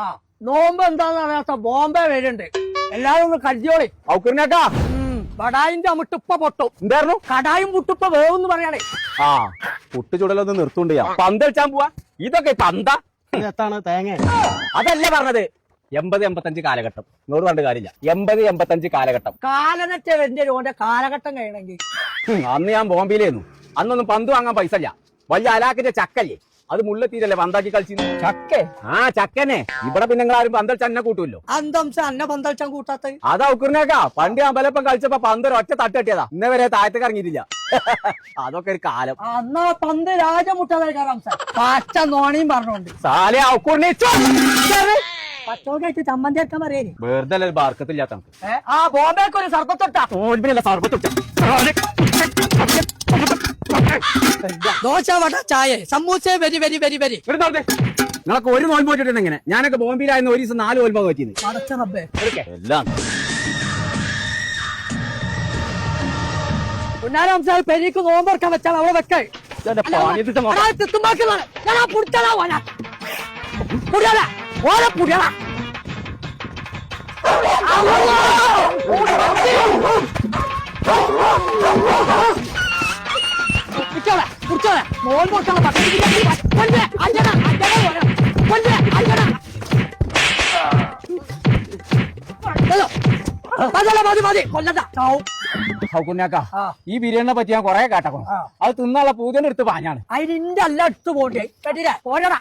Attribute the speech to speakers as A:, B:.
A: ആ നോമ്പ് എന്താന്ന് അറിയാത്ത ബോംബെ വരുന്നുണ്ട്. എല്ലാരും ഒന്ന് കരുതിയോളി. ഔക്കറിനേട്ടാ. ബടായിന്റെ അമിട്ടിപ്പ പൊട്ടും.
B: എന്തായിരുന്നു?
A: കടായും പുട്ടിപ്പ വേവെന്ന് പറയണേ
B: ആ പുട്ട് ചുടലൊന്ന് നിർത്തുണ്ട് പന്തളിച്ചാൻ പോവാ? ഇതൊക്കെ പന്ത?
C: എത്താണ്? തേങ്ങ.
B: അതല്ല പറഞ്ഞത്? എൺപത് എൺപത്തഞ്ച് കാലഘട്ടം. നൂറ് കണ്ട് കാര്യമില്ല. എൺപത് എൺപത്തഞ്ച് കാലഘട്ടം.
A: കാലനറ്റ എന്റെ ഓന്റെ കാലഘട്ടം കഴിയണമെങ്കിൽ.
B: അന്ന് ഞാൻ ബോംബെയിലായിരുന്നു. അന്നൊന്നും പന്ത് വാങ്ങാൻ പൈസ ഇല്ല. വലിയ അലാക്കിന്റെ ചക്കല്ലേ? അത് മുല്ലത്തീരല്ലേ പന്താക്കി കളിച്ചു
A: ചക്കേ?
B: ആ ചക്കനെ. ഇവിടെ പിന്നെ നിങ്ങൾ ആരും പന്തളിച്ച അന്നെ കൂട്ടുമല്ലോ
A: അന്ന പന്തളിച്ചാൻ കൂട്ടാത്ത?
B: അതാ ഉക്കുറിനേക്കാ. പണ്ട് അമ്പലപ്പം കളിച്ചപ്പോ പന്തൊരു ഒറ്റ തട്ട് കെട്ടിയതാ ഇന്നേ വരെ താഴത്തേക്ക് ഇറങ്ങിയിട്ടില്ല. അതൊക്കെ ഒരു കാലം.
A: അന്നാ പന്ത് രാജമുട്ടതായി കയറാം സാർ. പച്ച നോണിയും പറഞ്ഞോണ്ട്.
B: സാലെ
A: ചമ്മന്തി പറയേ
B: വെറുതെ അല്ലേ ബാർക്കത്തില്ലാത്ത നമുക്ക്
A: ആ ബോംബെക്ക് ഒരു സർപ്പത്തൊട്ടാ.
B: തോൽപ്പിനല്ല സർബത്ത്
A: ദോശ വട ചായ samosa very very very very.
B: നിങ്ങളൊക്കെ ഒരു നോൽമ്പ് വെച്ചിട്ടുണ്ട് എങ്ങനെ ഞാനൊക്കെ ബോംബെയിലായിരുന്നു ഒരു ദിവസം നാല് നോൽമ്പ് പറ്റിയത്.
A: അടച്ച റബ്ബേ.
B: എല്ലാം.
A: പുന്നാരം സാർ പെരിക്ക് നോമ്പറക്കാൻ വെച്ചാൽ അവിടെ വെക്കേ
B: ഇതെന്റെ പണിയെടുത്ത മോ-
A: മതി മതി കൊല്ലണ്ട. ചാവും.
B: ഔക്കുറിനാക്കാ,
A: ആ.
B: ഈ ബിരിയാണിനെ പറ്റി ഞാൻ കൊറേ കേട്ടോ
A: ആ.
B: അത് തിന്നാനുള്ള പൂജന്റെ അടുത്ത് പാഞ്ഞാണ്.
A: അതിന്റെ അല്ല എടുത്തു പോണ്ടേ കേട്ടില്ലേ പോരടാ.